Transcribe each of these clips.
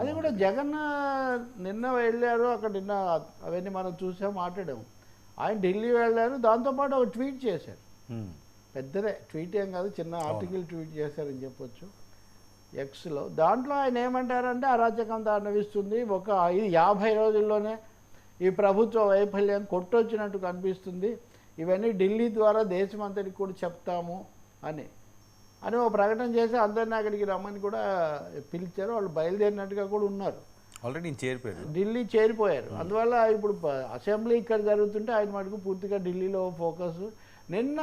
అది కూడా జగన్ నిన్న వెళ్ళారు అక్కడ నిన్న అవన్నీ మనం చూసాం మాట్లాడాము. ఆయన ఢిల్లీ వెళ్ళారు దాంతోపాటు ఒక ట్వీట్ చేశారు. పెద్దదే ట్వీట్ ఏం కాదు చిన్న ఆర్టికల్ ట్వీట్ చేశారని చెప్పొచ్చు ఎక్స్లో దాంట్లో ఆయన ఏమంటారంటే అరాచకం తాండవిస్తుంది ఒక ఐదు యాభై రోజుల్లోనే ఈ ప్రభుత్వ వైఫల్యం కొట్టొచ్చినట్టు కనిపిస్తుంది. ఇవన్నీ ఢిల్లీ ద్వారా దేశమంతటికి కూడా చెప్తాము అని. అని ఒక ప్రకటన చేసి అందరిని అక్కడికి రమ్మని కూడా పిలిచారు. వాళ్ళు బయలుదేరినట్టుగా కూడా ఉన్నారు. ఆల్రెడీ నేను చేరిపోయాడు ఢిల్లీ చేరిపోయారు. అందువల్ల ఇప్పుడు అసెంబ్లీ ఇక్కడ జరుగుతుంటే ఆయన మటుకు పూర్తిగా ఢిల్లీలో ఫోకస్. నిన్న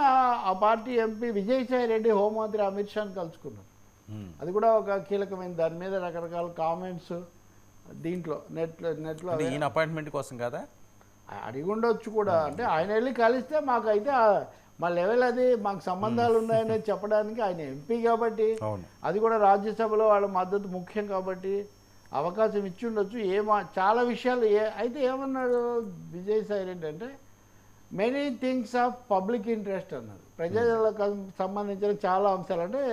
ఆ పార్టీ ఎంపీ విజయసాయి రెడ్డి హోంమంత్రి అమిత్ షాని కలుసుకున్నారు. ఉమ్, అది కూడా ఒక కీలకమైన దాని మీద రకరకాల కామెంట్స్ దీంట్లో నెట్లో నెట్లో ఈయన అపాయింట్మెంట్ కోసం కదా? అడిగి ఉండొచ్చు కూడా. అంటే ఆయన వెళ్ళి కలిస్తే మాకైతే మా లెవెల్ అది మాకు సంబంధాలు ఉన్నాయని చెప్పడానికి ఆయన ఎంపీ కాబట్టి అది కూడా రాజ్యసభలో వాళ్ళ మద్దతు ముఖ్యం కాబట్టి అవకాశం ఇచ్చి ఉండొచ్చు. ఏమా చాలా విషయాలు ఏ అయితే ఏమన్నాడు విజయసాయి రెడ్డి అంటే many things of public interest అన్నారు. ప్రజలకు సంబంధించిన చాలా అంశాలు. అంటే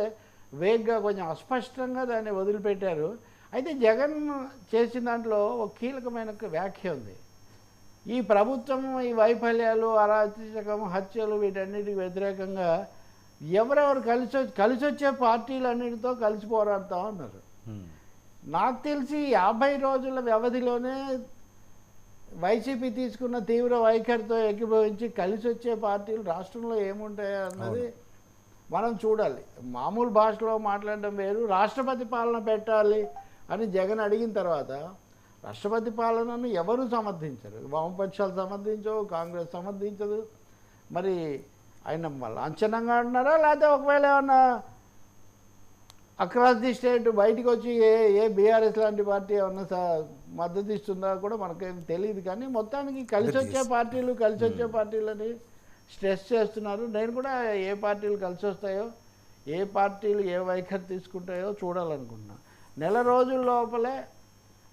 వేగ్గా కొంచెం అస్పష్టంగా దాన్ని వదిలిపెట్టారు. అయితే జగన్ చేసిన దాంట్లో ఒక కీలకమైన వ్యాఖ్య ఉంది. ఈ ప్రభుత్వం ఈ వైఫల్యాలు అరాచకం హత్యలు వీటన్నిటికి వ్యతిరేకంగా ఎవరెవరు కలిసి వచ్చి కలిసి వచ్చే పార్టీలన్నిటితో కలిసి పోరాడుతా ఉన్నారు. నాకు తెలిసి యాభై రోజుల వ్యవధిలోనే వైసీపీ తీసుకున్న తీవ్ర వైఖరితో ఏకీభవించి కలిసి వచ్చే పార్టీలు రాష్ట్రంలో ఏముంటాయి అన్నది మనం చూడాలి. మామూలు భాషలో మాట్లాడడం వేరు రాష్ట్రపతి పాలన పెట్టాలి అని జగన్ అడిగిన తర్వాత రాష్ట్రపతి పాలనను ఎవరు సమర్థించరు? వామపక్షాలు సమర్థించవు కాంగ్రెస్ సమర్థించదు. మరి ఆయన లాంఛనంగా అంటున్నారా? లేకపోతే ఒకవేళ ఏమన్నా అక్రాస్ ది స్టేట్ బయటికి వచ్చి ఏ ఏ బీఆర్ఎస్ లాంటి పార్టీ ఏమన్నా స- మద్దతు ఇస్తుందా కూడా మనకేం తెలియదు కానీ మొత్తానికి కలిసి వచ్చే పార్టీలు కలిసి వచ్చే పార్టీలని స్ట్రెస్ చేస్తున్నారు. నేను కూడా ఏ పార్టీలు కలిసి వస్తాయో ఏ పార్టీలు ఏ వైఖరి తీసుకుంటాయో చూడాలనుకుంటున్నా. నెల రోజుల లోపలే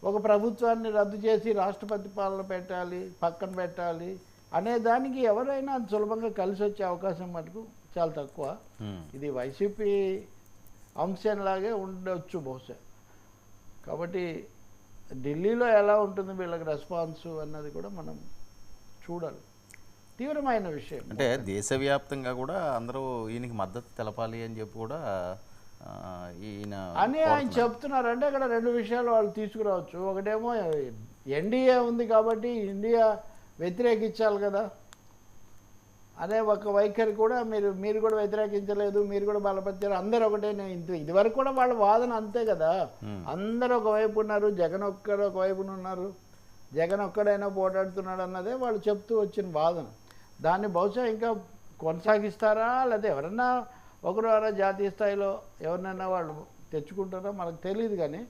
ఒక ప్రభుత్వాన్ని రద్దు చేసి రాష్ట్రపతి పాలన పెట్టాలి పక్కన పెట్టాలి అనే దానికి ఎవరైనా సులభంగా కలిసి వచ్చే అవకాశం మటుకు చాలా తక్కువ. ఇది వైసీపీ అంశంలాగే ఉండొచ్చు బహుశా. కాబట్టి ఢిల్లీలో ఎలా ఉంటుంది వీళ్ళకి రెస్పాన్స్ అన్నది కూడా మనం చూడాలి. తీవ్రమైన విషయం. అంటే దేశవ్యాప్తంగా కూడా అందరూ ఈయనకి మద్దతు తెలపాలి అని చెప్పి కూడా ఈయన అని ఆయన చెప్తున్నారు అంటే ఇక్కడ రెండు విషయాలు వాళ్ళు తీసుకురావచ్చు. ఒకటేమో ఎన్డీఏ ఉంది కాబట్టి ఇండియా వ్యతిరేకించాలి కదా. అనే ఒక వైఖరి కూడా మీరు మీరు కూడా వ్యతిరేకించలేదు మీరు కూడా బలపరిచారు అందరూ ఒకటే నేను ఇంత ఇదివరకు కూడా వాళ్ళ వాదన అంతే కదా. అందరూ ఒకవైపు ఉన్నారు జగన్ ఒక్కరు ఒకవైపున ఉన్నారు. జగన్ ఒక్కడైనా పోటాడుతున్నాడు అన్నదే వాళ్ళు చెప్తూ వచ్చిన వాదన. దాన్ని బహుశా ఇంకా కొనసాగిస్తారా లేదా ఎవరన్నా ఒకరు అలా జాతీయ స్థాయిలో ఎవరినైనా వాళ్ళు తెచ్చుకుంటారో మనకు తెలియదు కానీ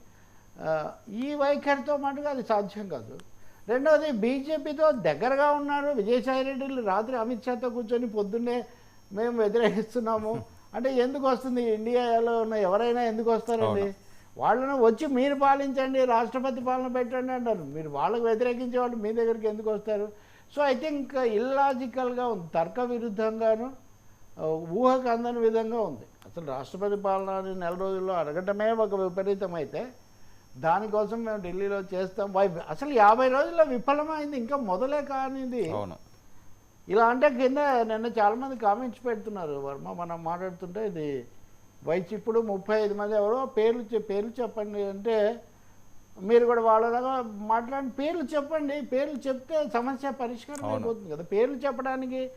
ఈ వైఖరితో మటుకు అది సాధ్యం కాదు. రెండవది బీజేపీతో దగ్గరగా ఉన్నారు విజయసాయి రెడ్డిలు. రాత్రి అమిత్ షాతో కూర్చొని పొద్దున్నే మేము వ్యతిరేకిస్తున్నాము. అంటే ఎందుకు వస్తుంది? ఇండియాలో ఉన్న ఎవరైనా ఎందుకు వస్తారండి? వాళ్ళను వచ్చి మీరు పాలించండి రాష్ట్రపతి పాలన పెట్టండి అంటారు. మీరు వాళ్ళకి వ్యతిరేకించే వాళ్ళు మీ దగ్గరికి ఎందుకు వస్తారు? సో ఐ థింక్ ఇల్లాజికల్గా ఉంది. తర్క విరుద్ధంగాను ఊహకు అందని విధంగా ఉంది. అసలు రాష్ట్రపతి పాలన నెల రోజుల్లో అడగటమే ఒక విపరీతం అయితే దానికోసం మేము ఢిల్లీలో చేస్తాం. వై- అసలు యాభై రోజుల్లో విఫలమైంది ఇంకా మొదలే కానిది. అవును. ఇలా అంటే కింద నిన్న చాలామంది కామెంట్స్ పెడుతున్నారు. వర్మ మనం మాట్లాడుతుంటే ఇది వయసు ఇప్పుడు ముప్పై ఐదు మంది ఎవరో పేర్లు పేర్లు చెప్పండి అంటే మీరు కూడా వాళ్ళలాగా మాట్లాడి పేర్లు చెప్పండి. పేర్లు చెప్తే సమస్య పరిష్కారం. అయిపోతుంది కదా. పేర్లు చెప్పడానికి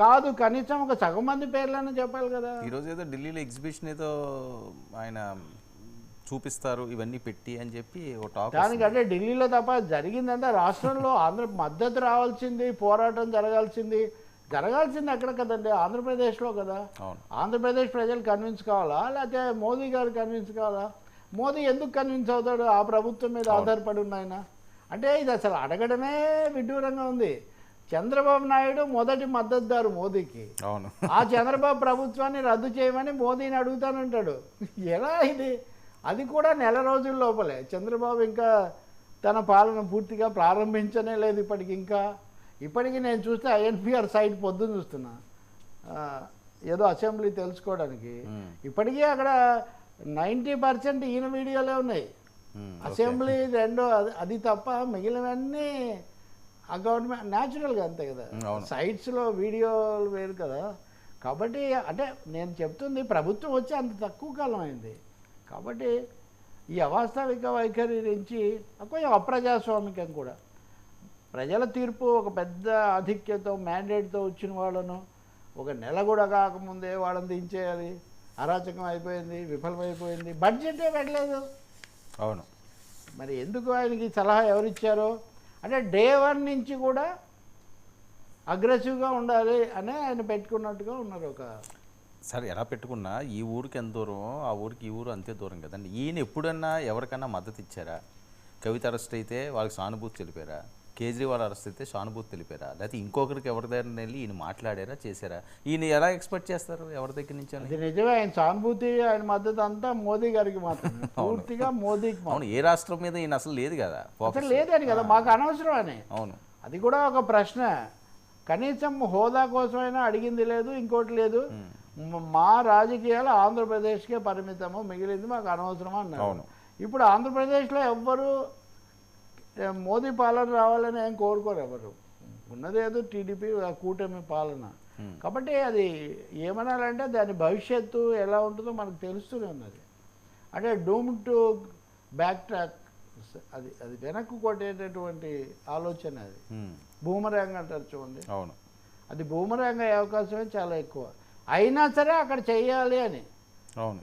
కాదు కనీసం ఒక సగం మంది పేర్లైనా చెప్పాలి కదా. ఈరోజు ఏదో ఢిల్లీలో ఎగ్జిబిషన్ ఏదో ఆయన చూపిస్తారు ఇవన్నీ పెట్టి అని చెప్పి దానికంటే ఢిల్లీలో తప్ప జరిగిందంతా రాష్ట్రంలో ఆంధ్ర మద్దతు రావాల్సింది పోరాటం జరగాల్సింది. జరగాల్సింది ఎక్కడ కదండి? ఆంధ్రప్రదేశ్లో కదా. అవును. ఆంధ్రప్రదేశ్ ప్రజలు కన్విన్స్ కావాలా? లేకపోతే మోదీ గారు కన్విన్స్ కావాలా? మోదీ ఎందుకు కన్విన్స్ అవుతాడు ఆ ప్రభుత్వం మీద ఆధారపడి ఉన్నాయన అంటే ఇది అసలు అడగడమే విడ్డూరంగా ఉంది. చంద్రబాబు నాయుడు మొదటి మద్దతుదారు మోదీకి. అవును. ఆ చంద్రబాబు ప్రభుత్వాన్ని రద్దు చేయమని మోదీని అడుగుతానంటాడు. ఎలా ఇది? అది కూడా నెల రోజుల లోపలే. చంద్రబాబు ఇంకా తన పాలన పూర్తిగా ప్రారంభించనే లేదు ఇప్పటికి ఇంకా. ఇప్పటికీ నేను చూస్తే ఐఎన్పిఆర్ సైట్ పొద్దున్న చూస్తున్నా. ఏదో అసెంబ్లీ తెలుసుకోవడానికి. ఇప్పటికీ అక్కడ నైంటీ పర్సెంట్ ఈయన వీడియోలే ఉన్నాయి. అసెంబ్లీ రెండో అది అది తప్ప మిగిలినవన్నీ ఆ గవర్నమెంట్ న్యాచురల్గా అంతే కదా. సైట్స్లో వీడియోలు వేరు కదా. కాబట్టి అంటే నేను చెప్తుంది ప్రభుత్వం వచ్చి అంత తక్కువ కాలం అయింది. కాబట్టి ఈ అవాస్తవిక వైఖరి నుంచి కొంచెం అప్రజాస్వామికం కూడా. ప్రజల తీర్పు ఒక పెద్ద ఆధిక్యతో మ్యాండేట్తో వచ్చిన వాళ్ళను ఒక నెల కూడా కాకముందే వాళ్ళని దించేయాలి. అరాచకం అయిపోయింది విఫలమైపోయింది. బడ్జెటే పెట్టలేదు. అవును. మరి ఎందుకు ఆయనకి సలహా ఎవరిచ్చారో? అంటే డే వన్ నుంచి కూడా అగ్రెసివ్గా ఉండాలి అనే ఆయన పెట్టుకున్నట్టుగా ఉన్నారు ఒక సరే ఎలా పెట్టుకున్నా? ఈ ఊరికి ఎంత దూరం ఆ ఊరికి ఈ ఊరు అంతే దూరం కదండి. ఈయన ఎప్పుడన్నా ఎవరికన్నా మద్దతు ఇచ్చారా? కవిత అరెస్ట్ అయితే వాళ్ళకి సానుభూతి తెలిపారా? కేజ్రీవాల్ అరెస్ట్ అయితే సానుభూతి తెలిపారా? లేకపోతే ఇంకొకరికి ఎవరి దగ్గర వెళ్ళి ఈయన మాట్లాడారా చేశారా? ఈయన ఎలా ఎక్స్పెక్ట్ చేస్తారు ఎవరి దగ్గర నుంచి అది నిజమే ఆయన సానుభూతి ఆయన మద్దతు అంతా మోదీ గారికి మాత్రమే. పూర్తిగా మోదీకి. అవును ఏ రాష్ట్రం మీద ఈయన అసలు లేదు కదా అసలు లేదని కదా మాకు అనవసరం అని అవును. అది కూడా ఒక ప్రశ్న. కనీసం హోదా కోసమైనా అడిగింది లేదు ఇంకోటి లేదు. మ- రాజకీయాలు ఆంధ్రప్రదేశ్కే పరిమితము మిగిలింది మాకు అనవసరం అన్నారు. అవును. ఇప్పుడు ఆంధ్రప్రదేశ్లో ఎవ్వరు మోదీ పాలన రావాలని ఏం కోరుకోరు ఎవరు. ఉన్నదేదో టీడీపీ ఆ కూటమి పాలన. Hmm. కాబట్టి అది ఏమనాలంటే దాని భవిష్యత్తు ఎలా ఉంటుందో మనకు తెలుస్తూనే ఉన్నది. అంటే డూమ్ టు బ్యాక్ ట్రాక్. అది అది వెనక్కు కొట్టేటటువంటి ఆలోచన అది. ఉమ్, బూమరాంగ్ అంటారు చూడండి. అవును. అది అయ్యే అవకాశమే చాలా ఎక్కువ. అయినా సరే అక్కడ చెయ్యాలి అని. అవును.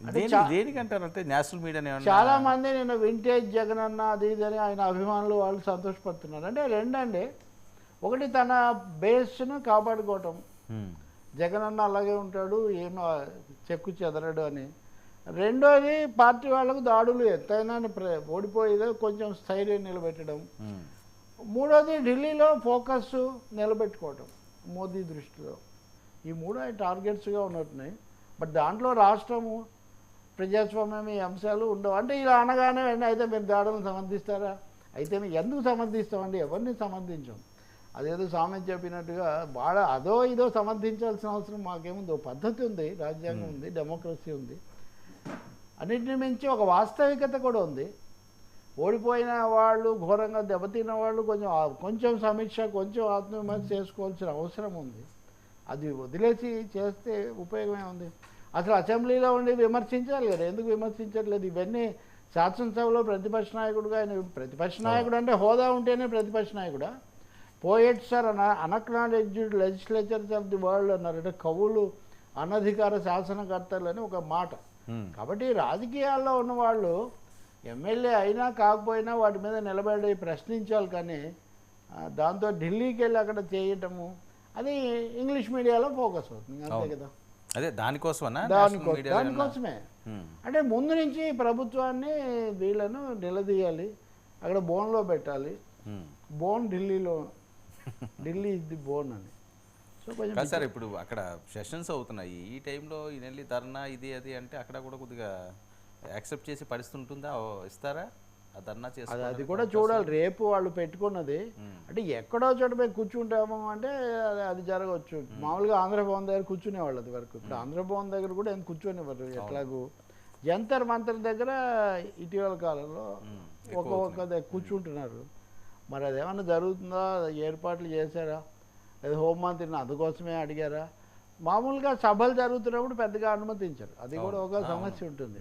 దేనికంటారంటే నేషనల్ మీడియా చాలా మంది నేను వింటేజ్ జగన్ అన్న అది ఇది అని ఆయన అభిమానులు వాళ్ళు సంతోషపడుతున్నారు. అంటే రెండండి. ఒకటి తన బేస్ను కాపాడుకోవటం. జగన్ అన్న అలాగే ఉంటాడు ఏం చెక్కు చెదరడు అని. రెండోది పార్టీ వాళ్ళకు దాడులు ఎత్తైనా ఓడిపోయేదో కొంచెం స్థైర్యం నిలబెట్టడం. మూడోది ఢిల్లీలో ఫోకస్ నిలబెట్టుకోవటం మోదీ దృష్టిలో. ఈ మూడు టార్గెట్స్గా ఉన్నట్టున్నాయి. బట్ దాంట్లో రాష్ట్రము ప్రజాస్వామ్యం ఈ అంశాలు ఉండవు. అంటే ఇలా అనగానే అయితే మీరు దాడులను సమర్థిస్తారా అయితే మేము ఎందుకు సమర్థిస్తామండి ఎవరిని సమర్థించాం అదేదో సామెత చెప్పినట్టుగా వాళ్ళ అదో ఇదో సమర్థించాల్సిన అవసరం మాకేముంది? పద్ధతి ఉంది రాజ్యాంగం ఉంది డెమోక్రసీ ఉంది. అన్నిటిని మించి ఒక వాస్తవికత కూడా ఉంది. ఓడిపోయిన వాళ్ళు ఘోరంగా దెబ్బతిన్న వాళ్ళు కొంచెం కొంచెం సమీక్ష కొంచెం ఆత్మవిమర్శ చేసుకోవాల్సిన అవసరం ఉంది. అది వదిలేసి చేస్తే ఉపయోగమే ఉంది. అసలు అసెంబ్లీలో ఉండి విమర్శించాలి కదా ఎందుకు విమర్శించట్లేదు? ఇవన్నీ శాసనసభలో ప్రతిపక్ష నాయకుడుగా ఆయన ప్రతిపక్ష నాయకుడు అంటే హోదా ఉంటేనే ప్రతిపక్ష నాయకుడా? Poets are un unacknowledged legislators of the world అన్నారు. అంటే కవులు అనధికార శాసనకర్తలు అని ఒక మాట. కాబట్టి రాజకీయాల్లో ఉన్న వాళ్ళు ఎమ్మెల్యే అయినా కాకపోయినా వాటి మీద నిలబడి ప్రశ్నించాలి కానీ దాంతో ఢిల్లీకి వెళ్ళి అక్కడ చేయటము అది ఇంగ్లీష్ మీడియాలో ఫోకస్ అవుతుంది అంతే. కదా. అదే దానికోసమనా? దానికో నేషనల్ మీడియా దానికోసమే. అంటే ముందు నుంచి ప్రభుత్వాన్ని వీళ్ళను నిలదీయాలి అక్కడ బోన్లో పెట్టాలి. బోన్ ఢిల్లీలో ఢిల్లీ ఇస్ ది బోన్ అని. కాదు సార్ ఇప్పుడు అక్కడ సెషన్స్ అవుతున్నాయి. ఈ టైంలో ఈ నెల్లి ధర్నా ఇది అది అంటే అక్కడ కూడా కొద్దిగా యాక్సెప్ట్ చేసి పరిస్థితి ఉంటుందా? ఇస్తారా? ధర్నా అది చేసి అది కూడా చూడాలి. రేపు వాళ్ళు పెట్టుకున్నది. అంటే ఎక్కడో చోట పోయి కూర్చుంటాము అంటే అది- అది జరగవచ్చు. మామూలుగా ఆంధ్రభవన్ దగ్గర కూర్చునేవాళ్ళు అది వరకు. ఇప్పుడు ఆంధ్రభవన్ దగ్గర కూడా ఏం కూర్చొనివ్వరు ఎట్లాగూ. జంతర్ మంతర్ దగ్గర ఇటీవల కాలంలో ఒక ఒక దగ్గర కూర్చుంటున్నారు. మరి అదేమన్నా జరుగుతుందా? ఏర్పాట్లు చేశారా? లేదా హోంమంత్రిని అందుకోసమే అడిగారా? మామూలుగా సభలు జరుగుతున్నప్పుడు పెద్దగా అనుమతించరు. అది కూడా ఒక సమస్య ఉంటుంది.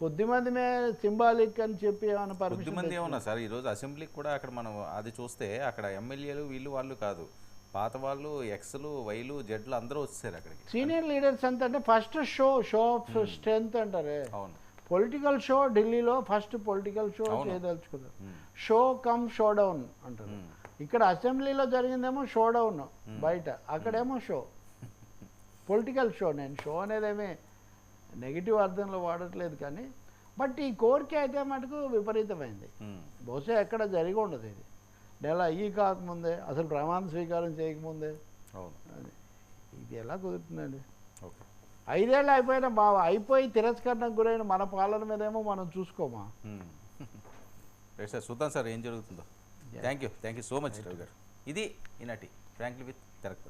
కొద్దిమందిమే సింబాలిక్ అని చెప్పి ఏమైనా కొద్ది పర్మిషన్ మంది ఏమన్నా సార్? ఈరోజు అసెంబ్లీకి కూడా అక్కడ మనం అది చూస్తే అక్కడ ఎమ్మెల్యేలు వీళ్ళు వాళ్ళు కాదు. పాత వాళ్ళు ఎక్స్లు వైలు జడ్లు అందరూ వచ్చేసారు అక్కడికి. సీనియర్ లీడర్స్ అంతా అంటే first show show of strength అంటారే? అవును. పొలిటికల్ షో ఢిల్లీలో ఫస్ట్ పొలిటికల్ షో. చేయదలుచుకున్నారు. షో కమ్ షో డౌన్ అంటారు. ఉమ్. ఇక్కడ అసెంబ్లీలో జరిగిందేమో షో డౌన్ బయట. అక్కడేమో షో పొలిటికల్ షో నేను షో అనేదేమీ నెగిటివ్ అర్థంలో వాడట్లేదు కానీ బట్ ఈ కోరిక అయితే మటుకు విపరీతమైంది. బహుశా ఎక్కడ జరిగి ఉండదు ఇది. నెల అయ్యి కాకముందే అసలు ప్రమాణ స్వీకారం చేయకముందే. ఇది ఎలా కుదురుతుందండి? ఓకే. ఐదేళ్ళు అయిపోయిన మా అయిపోయి తిరస్కరణకు గురైన మన పాలన మీదేమో మనం చూసుకోమా? సార్ చూద్దాం సార్ ఏం జరుగుతుందో. Thank you thank you so much Ravi గారు ఇది ఈనాటి ఫ్రాంక్లీ విత్ తెరక్పల్లి